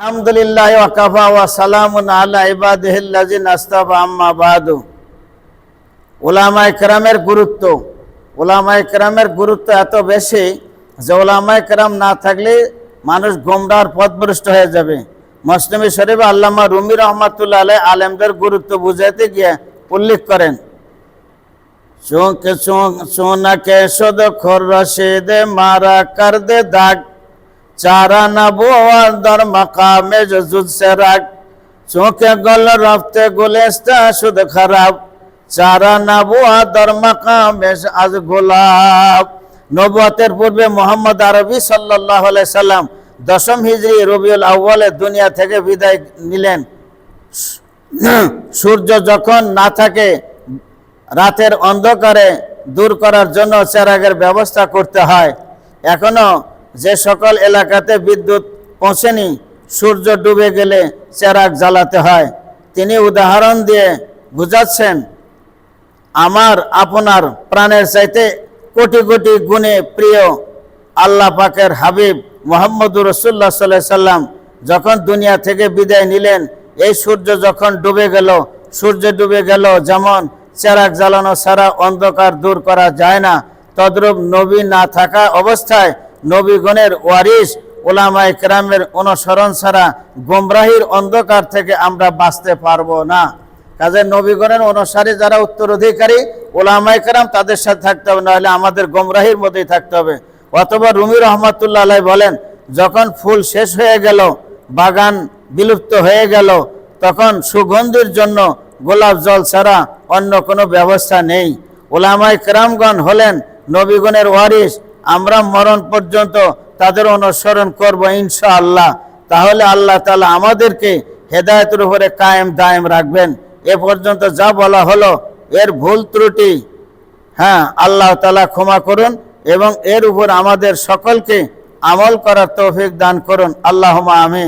আলহামদুলিল্লাহ ওয়াকাফা ওয়া সালামুন আলা আস্তাফা, আম্মা বাদু। গুরুত্ব। গুরুত্ব এত বেশি যে না থাকলে মানুষ গোমরার পথভ্রষ্ট হয়ে যাবে। মুসলিমি শরীফ আল্লামা রুমি রহমাতুল্লাহ আলাই আলেমদের গুরুত্ব বুঝাইতে গিয়ে উল্লেখ করেন, চোখ সোনাকে শোধ খর মারা কর দে দাগ চারা নবুয়ার দর মকামে জুদ সে রাগ চোখে গল রফতে গুলেস্তা শুধু খারাপ। চারা নবুয়া দর মকামে আজ গোলাপ। নবুয়াতের পূর্বে মোহাম্মদ আরবি সাল্লাহ সাল্লাম দশম হিজরি রবিউল আউ্বালে দুনিয়া থেকে বিদায় নিলেন। সূর্য যখন না থাকে, রাতের অন্ধকারে দূর করার জন্য চেরাগের ব্যবস্থা করতে হয়। এখনও যে সকল এলাকাতে বিদ্যুৎ পৌঁছেনি, সূর্য ডুবে গেলে চেরাগ জ্বালাতে হয়। তিনি উদাহরণ দিয়ে বুঝাচ্ছেন, আমার, আপনার প্রাণের চাইতে কোটি কোটি গুণে প্রিয় আল্লাহ পাকের হাবিব মোহাম্মদুর রসুল্লাহ সাল্লাহ সাল্লাম যখন দুনিয়া থেকে বিদায় নিলেন, এই সূর্য যখন ডুবে গেল, সূর্য ডুবে গেল যেমন চেরাক জ্বালানো ছাড়া অন্ধকার দূর করা যায় না, তদ্রূপ নবী না থাকা অবস্থায় নবীগণের ওয়ারিস ওলামায় কেরামের অনুসরণ ছাড়া গোমরাহির অন্ধকার থেকে আমরা বাঁচতে পারব না। কাজে নবীগণের অনুসারী যারা উত্তরাধিকারী, ওলামায় কেরাম তাদের সাথে থাকতে হবে, নাহলে আমাদের গোমরাহির মধ্যেই থাকতে হবে। অথবা রুমি রহমতুল্লাহ আলাই বলেন, যখন ফুল শেষ হয়ে গেল, বাগান বিলুপ্ত হয়ে গেল, তখন সুগন্ধির জন্য গোলাপ জল ছাড়া অন্য কোনো ব্যবস্থা নেই। ওলামায় কেরামগণ হলেন নবীগণের ওয়ারিস আমরা মরণ পর্যন্ত তাদের অনুসরণ করব ইনশা আল্লাহ তাহলে আল্লাহ তালা আমাদেরকে হেদায়তের উপরে কায়েম দায়েম রাখবেন। এ পর্যন্ত যা বলা হলো, এর ভুল ত্রুটি হ্যাঁ আল্লাহ তালা ক্ষমা করুন এবং এর উপর আমাদের সকলকে আমল করার তৌফিক দান করুন। আল্লাহ আমি